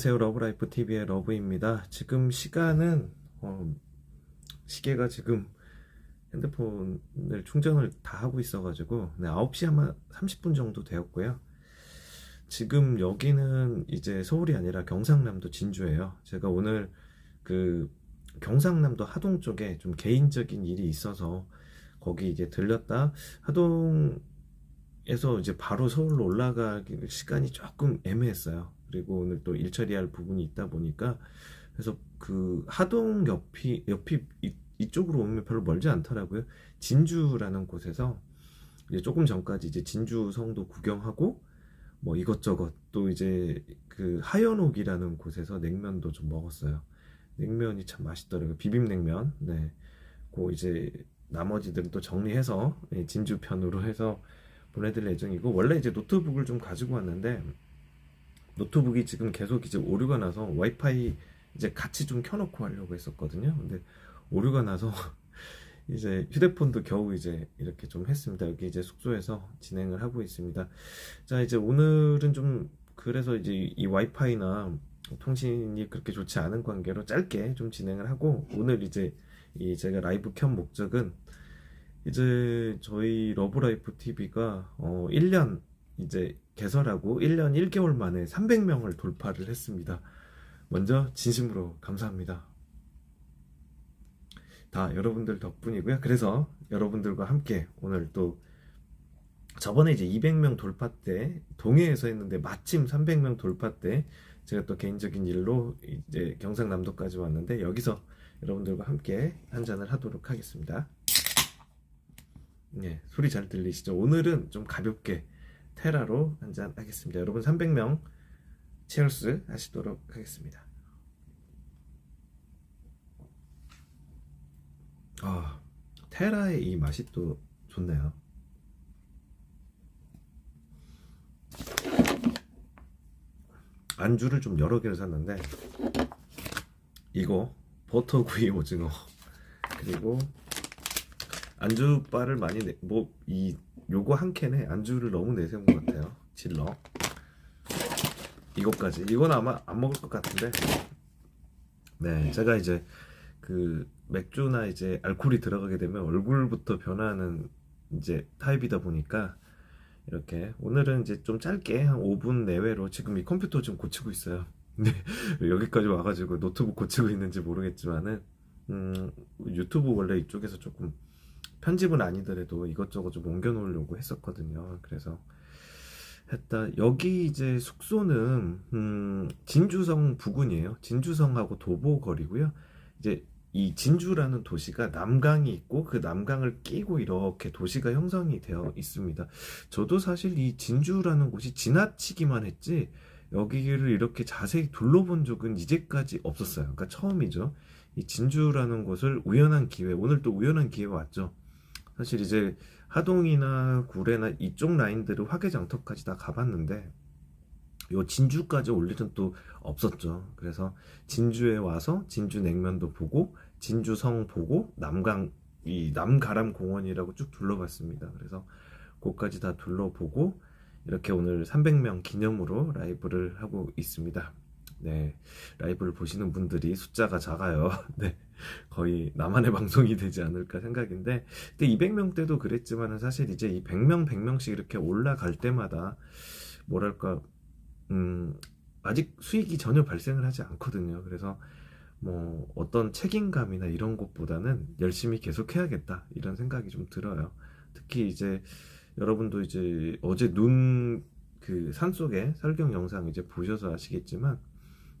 안녕하세요 러브라이프 TV의 러브입니다. 지금 시간은 어, 시계가 지금 핸드폰을 충전을 다 하고 있어가지고 네, 9시 아마 30분 정도 되었고요. 지금 여기는 이제 서울이 아니라 경상남도 진주예요. 제가 오늘 그 경상남도 하동 쪽에 좀 개인적인 일이 있어서 거기 이제 들렸다 하동에서 이제 바로 서울로 올라가기 시간이 조금 애매했어요. 그리고 오늘 또 일 처리할 부분이 있다 보니까 그래서 그 하동 옆이 옆이 이, 이 쪽으로 오면 별로 멀지 않더라고요. 진주라는 곳에서 이제 조금 전까지 이제 진주 성도 구경하고 뭐 이것저것 또 이제 그 하연옥이라는 곳에서 냉면도 좀 먹었어요. 냉면이 참 맛있더라고요. 비빔냉면. 네. 그 이제 나머지들은 또 정리해서 예, 진주 편으로 해서 보내드릴 예정이고 원래 이제 노트북을 좀 가지고 왔는데 노트북이 지금 계속 이제 오류가 나서 와이파이 이제 같이 좀 켜놓고 하려고 했었거든요. 근데 오류가 나서 이제 휴대폰도 겨우 이제 이렇게 좀 했습니다. 여기 이제 숙소에서 진행을 하고 있습니다. 자, 이제 오늘은 좀 그래서 이제 이 와이파이나 통신이 그렇게 좋지 않은 관계로 짧게 좀 진행을 하고 오늘 이제 이 제가 라이브 켠 목적은 이제 저희 러브라이프 TV가 어 1년 이제 개설하고 1년 1개월 만에 300명을 돌파를 했습니다. 먼저 진심으로 감사합니다. 다 여러분들 덕분이고요. 그래서 여러분들과 함께 오늘 또 저번에 이제 200명 돌파 때 동해에서 했는데 마침 300명 돌파 때 제가 또 개인적인 일로 이제 경상남도까지 왔는데 여기서 여러분들과 함께 한 잔을 하도록 하겠습니다. 예, 소리 잘 들리시죠? 오늘은 좀 가볍게 테라로 한잔 하겠습니다. 여러분 300명 체어스 하시도록 하겠습니다. 아, 테라의 이 맛이 또 좋네요. 안주를 좀 여러 개를 샀는데 이거 버터구이 오징어 그리고 안주바를 많이 내, 뭐, 이, 요거 한 캔에 안주를 너무 내세운 것 같아요. 질러. 이것까지. 이건 아마 안 먹을 것 같은데. 네, 제가 이제 그 맥주나 이제 알코올이 들어가게 되면 얼굴부터 변하는 이제 타입이다 보니까 이렇게 오늘은 이제 좀 짧게 한 5분 내외로 지금 이 컴퓨터 좀 고치고 있어요. 근데 여기까지 와가지고 노트북 고치고 있는지 모르겠지만은 음, 유튜브 원래 이쪽에서 조금 편집은 아니더라도 이것저것 좀 옮겨 놓으려고 했었거든요. 그래서 했다. 여기 이제 숙소는 음, 진주성 부근이에요. 진주성하고 도보거리고요. 이제 이 진주라는 도시가 남강이 있고 그 남강을 끼고 이렇게 도시가 형성이 되어 있습니다. 저도 사실 이 진주라는 곳이 지나치기만 했지 여기를 이렇게 자세히 둘러본 적은 이제까지 없었어요. 그러니까 처음이죠. 이 진주라는 곳을 우연한 기회, 오늘 또 우연한 기회 왔죠. 사실 이제 하동이나 구례나 이쪽 라인들을 화개장터까지 다 가봤는데 요 진주까지 올 일은 또 없었죠. 그래서 진주에 와서 진주 냉면도 보고 진주성 보고 남강 이 남가람 공원이라고 쭉 둘러봤습니다. 그래서 그까지 다 둘러보고 이렇게 오늘 300명 기념으로 라이브를 하고 있습니다. 네, 라이브를 보시는 분들이 숫자가 작아요. 네, 거의 나만의 방송이 되지 않을까 생각인데, 근데 200명 때도 그랬지만은 사실 이제 이 100명, 100명씩 이렇게 올라갈 때마다 뭐랄까, 음, 아직 수익이 전혀 발생을 하지 않거든요. 그래서 뭐 어떤 책임감이나 이런 것보다는 열심히 계속 해야겠다 이런 생각이 좀 들어요. 특히 이제 여러분도 이제 어제 눈 그 산속의 설경 영상 이제 보셔서 아시겠지만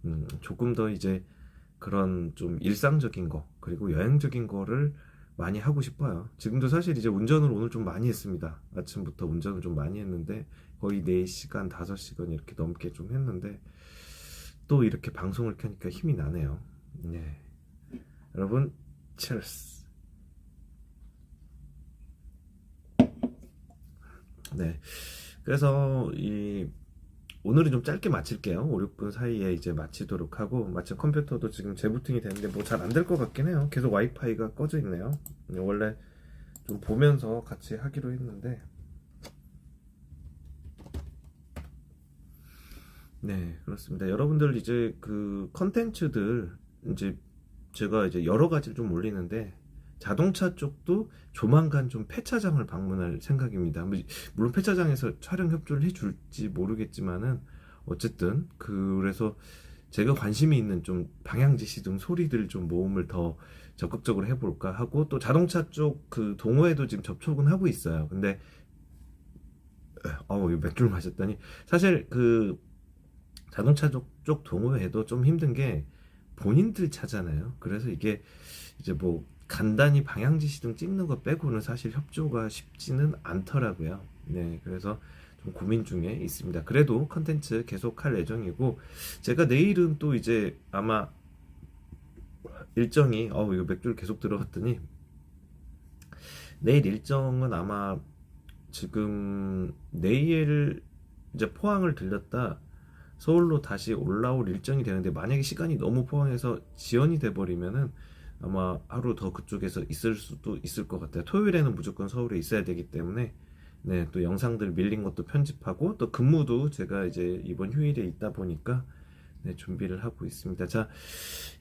음, 조금 더 이제 그런 좀 일상적인 거 그리고 여행적인 거를 많이 하고 싶어요. 지금도 사실 이제 운전을 오늘 좀 많이 했습니다. 아침부터 운전을 좀 많이 했는데 거의 4시간, 5시간 이렇게 넘게 좀 했는데 또 이렇게 방송을 켜니까 힘이 나네요. 네. 여러분, 체스. 네. 그래서 이 오늘은 좀 짧게 마칠게요. 5, 6분 사이에 이제 마치도록 하고 마침 컴퓨터도 지금 재부팅이 되는데 뭐 잘 안 될 것 같긴 해요. 계속 와이파이가 꺼져 있네요. 원래 좀 보면서 같이 하기로 했는데 네, 그렇습니다. 여러분들 이제 그 컨텐츠들 이제 제가 이제 여러 가지를 좀 올리는데 자동차 쪽도 조만간 좀 폐차장을 방문할 생각입니다. 뭐, 물론 폐차장에서 촬영 협조를 해줄지 모르겠지만은 어쨌든 그래서 제가 관심이 있는 좀 방향 지시 등 소리들 좀 모음을 더 적극적으로 해볼까 하고 또 자동차 쪽 그 동호회도 지금 접촉은 하고 있어요. 근데 어우 맥주를 마셨더니 사실 그 자동차 쪽, 쪽 동호회도 좀 힘든 게 본인들 차잖아요. 그래서 이게 이제 뭐 간단히 방향지시 등 찍는 거 빼고는 사실 협조가 쉽지는 않더라고요. 네, 그래서 좀 고민 중에 있습니다. 그래도 컨텐츠 계속 할 예정이고 제가 내일은 또 이제 아마 일정이 어 이거 맥주를 계속 들어갔더니 내일 일정은 아마 지금 내일 이제 포항을 들렸다 서울로 다시 올라올 일정이 되는데 만약에 시간이 너무 포항에서 지연이 돼 버리면은 아마 하루 더 그쪽에서 있을 수도 있을 것 같아요. 토요일에는 무조건 서울에 있어야 되기 때문에 네, 또 영상들 밀린 것도 편집하고 또 근무도 제가 이제 이번 휴일에 있다 보니까 네, 준비를 하고 있습니다. 자,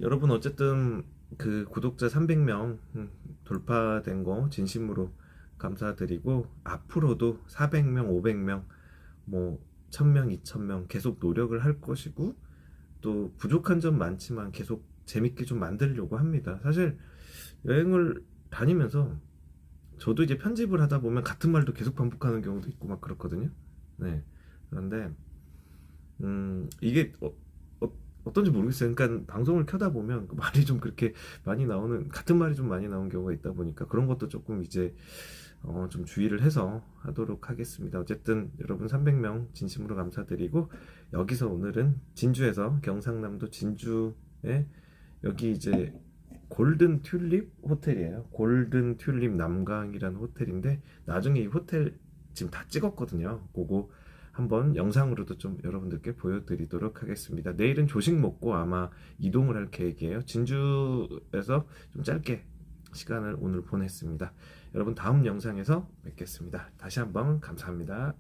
여러분 어쨌든 그 구독자 300명 음, 돌파된 거 진심으로 감사드리고 앞으로도 400명, 500명, 뭐 1000명, 2000명 계속 노력을 할 것이고 또 부족한 점 많지만 계속 재밌게 좀 만들려고 합니다. 사실 여행을 다니면서 저도 이제 편집을 하다 보면 같은 말도 계속 반복하는 경우도 있고 막 그렇거든요. 네. 그런데 음 이게 어, 어, 떤지 모르겠어요. 그러니까 방송을 켜다 보면 그 말이 좀 그렇게 많이 나오는 같은 말이 좀 많이 나오는 경우가 있다 보니까 그런 것도 조금 이제 어, 좀 주의를 해서 하도록 하겠습니다. 어쨌든 여러분 300명 진심으로 감사드리고 여기서 오늘은 진주에서 경상남도 진주에 여기 이제 골든 튤립 호텔이에요. 골든 튤립 남강이라는 호텔인데 나중에 이 호텔 지금 다 찍었거든요. 그거 한번 영상으로도 좀 여러분들께 보여드리도록 하겠습니다. 내일은 조식 먹고 아마 이동을 할 계획이에요. 진주에서 좀 짧게 시간을 오늘 보냈습니다. 여러분 다음 영상에서 뵙겠습니다. 다시 한번 감사합니다.